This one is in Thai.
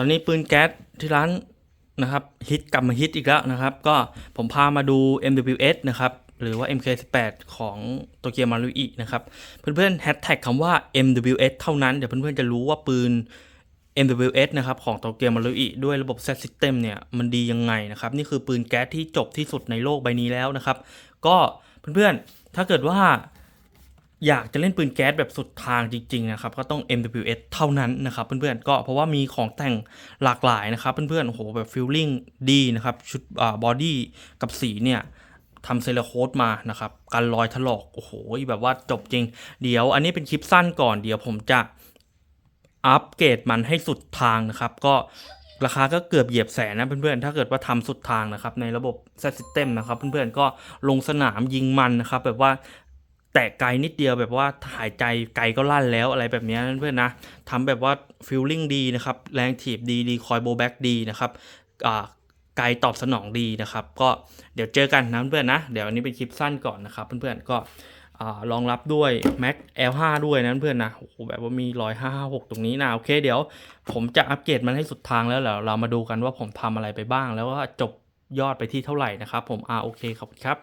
อนนี้ปืนแก๊สที่ร้านนะครับฮิตกลับมาฮิตอีกแล้วนะครับ ก็ผมพามาดู MWS นะครับหรือว่า MK18 ของโตเกียวมารุอินะครับ เพื่อนๆแฮชแท็กคำว่า MWS เท่านั้น เดี๋ยวเพื่อนๆจะรู้ว่าปืน MWS นะครับของโตเกียวมารุอิด้วยระบบ Set System เนี่ยมันดียังไงนะครับ นี่คือปืนแก๊สที่จบที่สุดในโลกใบนี้แล้วนะครับ ก็เพื่อนๆถ้าเกิดว่า อยากจะเล่นปืนแก๊สแบบสุดทางจริงๆนะครับก็ต้อง MWS เท่านั้นนะครับเพื่อนๆก็เพราะว่ามีของแต่งหลากหลายนะครับเพื่อนๆโอ้โหแบบฟิลลิ่งดีนะครับชุดอ่าบอดี้กับสีเนี่ยทำเซเลโคดมานะครับกันรอยถลอกโอ้โหแบบว่าจบจริง เดี๋ยวอันนี้เป็นคลิปสั้นก่อนเดี๋ยวผมจะอัปเกรดมันให้สุดทางนะครับก็ราคาก็เกือบเหยียบแสนนะเพื่อนๆ ถ้าเกิดว่าทำสุดทางนะครับในระบบ Set System นะครับเพื่อนๆ ก็ลงสนามยิงมันนะครับแบบว่า แตะไกลนิดเดียวแบบว่าหายใจไกลก็ลั่นแล้วอะไรแบบนี้เพื่อนนะทำแบบว่าฟิลลิ่งดีนะครับ แรงถีบดีดีคอยโบแบ็กดีนะครับไกลตอบสนองดีนะครับ ก็เดี๋ยวเจอกันนะเพื่อนนะ เดี๋ยวอันนี้เป็นคลิปสั้นก่อนนะครับ เพื่อนๆก็รองรับด้วย Mac L5 ด้วยนะเพื่อนนะโอ้โหแบบว่ามีรอย556 ตรงนี้นะ โอเคเดี๋ยวผมจะอัปเกรดมันให้สุดทางแล้วเดี๋ยวเรามาดูกันว่าผมทำอะไรไปบ้าง แล้วก็จบยอดไปที่เท่าไหร่นะครับ ผมอ่าโอเคขอบคุณครับ